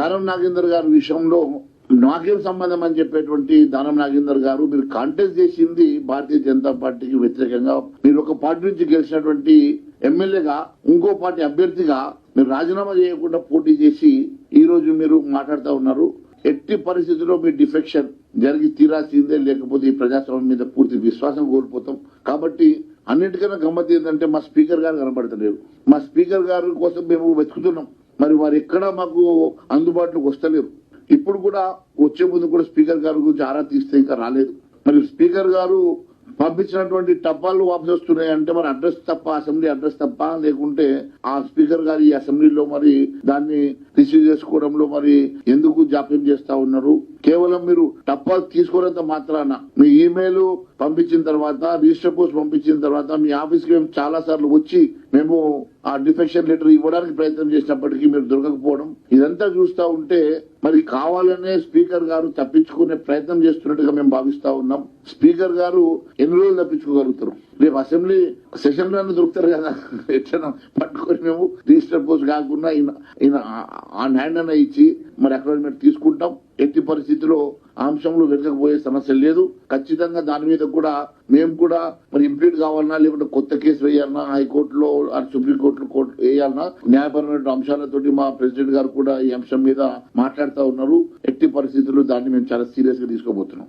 దానం నాగేందర్ గారి విషయంలో నాకేం సంబంధం అని చెప్పేటువంటి దానం నాగేందర్ గారు మీరు కాంటెస్ట్ చేసింది భారతీయ జనతా పార్టీకి వ్యతిరేకంగా. మీరు ఒక పార్టీ నుంచి గెలిచినటువంటి ఎమ్మెల్యేగా ఇంకో పార్టీ అభ్యర్థిగా మీరు రాజీనామా చేయకుండా పోటీ చేసి ఈ రోజు మీరు మాట్లాడుతూ ఉన్నారు. ఎట్టి పరిస్థితుల్లో మీ డిఫెక్షన్ జరిగి తీరాల్సిందే లేకపోతే ఈ ప్రజాస్వామ్యం మీద పూర్తి విశ్వాసం కోల్పోతాం. కాబట్టి అన్నిటికన్నా గమ్మత్ ఏంటంటే మా స్పీకర్ గారు కనబడతలేరు. మా స్పీకర్ గారి కోసం మేము వెతుకుతున్నాం. మరి వారు ఎక్కడ మాకు అందుబాటులోకి వస్తలేరు. ఇప్పుడు కూడా వచ్చే ముందు కూడా స్పీకర్ గారి గురించి ఆరా తీస్తే ఇంకా రాలేదు. మరి స్పీకర్ గారు పంపించినటువంటి టపాలు వాపసు వస్తున్నాయి అంటే మరి అడ్రస్ తప్ప అసెంబ్లీ అడ్రస్ తప్ప లేకుంటే ఆ స్పీకర్ గారు ఈ అసెంబ్లీలో మరి దాన్ని రిసీవ్ చేసుకోవడంలో మరి ఎందుకు జాప్యం చేస్తా ఉన్నారు? కేవలం మీరు టపాలు తీసుకోనంత మాత్రాన మీ ఇమెయిల్ పంపించిన తర్వాత రిజిస్టర్ పోస్ట్ పంపించిన తర్వాత మీ ఆఫీస్కి మేము చాలా సార్లు వచ్చి మేము ఆ డిఫెక్షన్ లెటర్ ఇవ్వడానికి ప్రయత్నం చేసినప్పటికీ మీరు దొరకకపోవడం ఇదంతా చూస్తా ఉంటే మరి కావాలనే స్పీకర్ గారు తప్పించుకునే ప్రయత్నం చేస్తున్నట్టుగా మేము భావిస్తా ఉన్నాం స్పీకర్ గారు ఎన్ని రోజులు తప్పించుకోగలుగుతారు రేపు అసెంబ్లీ సెషన్లోనే దొరుకుతారు కదా ఎట్లా పట్టుకొని మేము రిజిస్టర్ పోస్ట్ కాకుండా ఈయన ఈయన ఆన్ హ్యాండ్ అన్న ఇచ్చి మరి అక్నాలజ్మెంట్ తీసుకుంటాం పరిస్థితిలో అంశంలో వెనకపోయే సమస్య లేదు. ఖచ్చితంగా దాని మీద కూడా మేము కూడా మరి ఇంప్లీట్ కావాలన్నా లేకుంటే కొత్త కేసు వేయాలన్నా హైకోర్టులో సుప్రీంకోర్టు కోర్టు వేయాలన్నా న్యాయపరమైన అంశాలతోటి మా ప్రెసిడెంట్ గారు కూడా ఈ అంశం మీద మాట్లాడుతూ ఉన్నారు. ఎట్టి పరిస్థితుల్లో దాన్ని మేము చాలా సీరియస్గా తీసుకోబోతున్నాం.